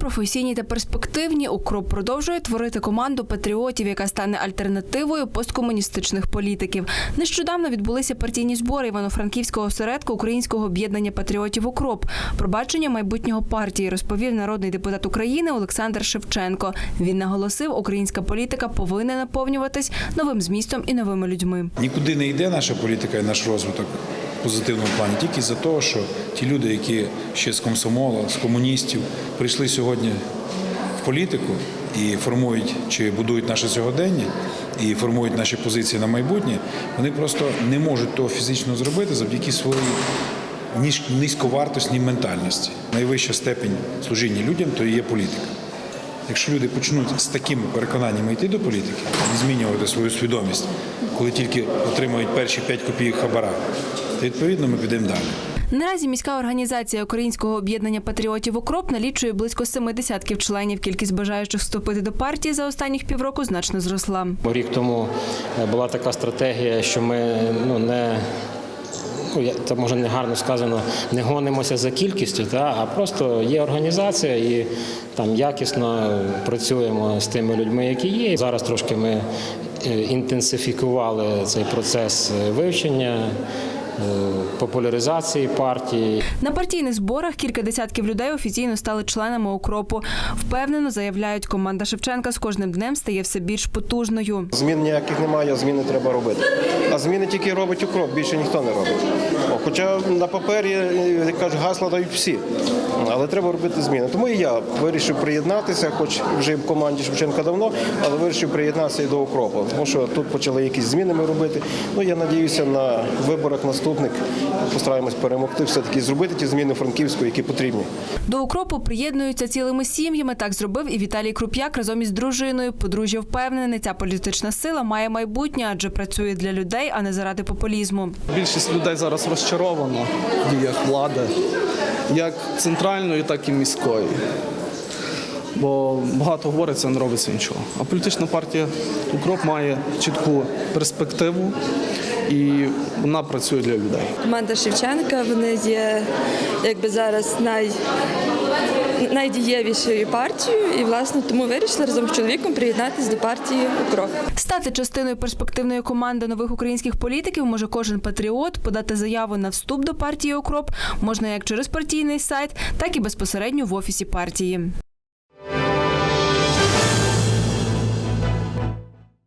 Професійні та перспективні укроп продовжує творити команду патріотів, яка стане альтернативою посткомуністичних політиків. Нещодавно відбулися партійні збори Івано-Франківського осередку Українського об'єднання патріотів Укроп. Про бачення майбутнього партії розповів народний депутат України Олександр Шевченко. Він наголосив, українська політика повинна наповнюватись новим змістом і новими людьми. Нікуди не йде наша політика і наш розвиток позитивному плані тільки за того, що ті люди, які ще з комсомола, з комуністів, прийшли сьогодні в політику і формують чи будують наше сьогодення, і формують наші позиції на майбутнє, вони просто не можуть того фізично зробити завдяки своїй низьковартісній ментальності. Найвища степень служіння людям то і є політика. Якщо люди почнуть з такими переконаннями йти до політики змінювати свою свідомість, коли тільки отримують перші 5 копійок хабара, то відповідно ми підемо далі. Наразі міська організація Українського об'єднання патріотів Укроп налічує близько семи десятків членів. Кількість бажаючих вступити до партії за останніх півроку значно зросла. Рік тому е, була така стратегія, що ми ну не ну я- це може не гарно сказано, не гонимося за кількістю, та а просто є організація і там якісно працюємо з тими людьми, які є. Зараз трошки ми е, інтенсифікували цей процес е, вивчення. Е, Популяризації партії На партійних зборах кілька десятків людей офіційно стали членами укропу. Впевнено заявляють, команда Шевченка з кожним днем стає все більш потужною. Змін ніяких немає, а зміни треба робити. А зміни тільки робить укроп, більше ніхто не робить. Хоча на папері як кажуть, гасла дають всі, але треба робити зміни. Тому і я вирішив приєднатися, хоч вже в команді Шевченка давно, але вирішив приєднатися і до укропу. Тому що тут почали якісь зміни ми робити. Ну я надіюся на виборах наступних постараємось перемогти, все таки зробити ті зміни Франківську, які потрібні. До укропу приєднуються цілими сім'ями. Так зробив і Віталій Круп'як разом із дружиною. Подружжя впевнене, ця політична сила має майбутнє, адже працює для людей, а не заради популізму. Більшість людей зараз розчаровано в діях влади, як центральної, так і міської. Бо багато говориться, не робиться нічого. А політична партія Укроп має чітку перспективу і вона працює для людей. Команда Шевченка вони є якби зараз най, найдієвішою партією, і власне тому вирішили разом з чоловіком приєднатися до партії Укроп. Стати частиною перспективної команди нових українських політиків може кожен патріот. Подати заяву на вступ до партії Укроп можна як через партійний сайт, так і безпосередньо в офісі партії.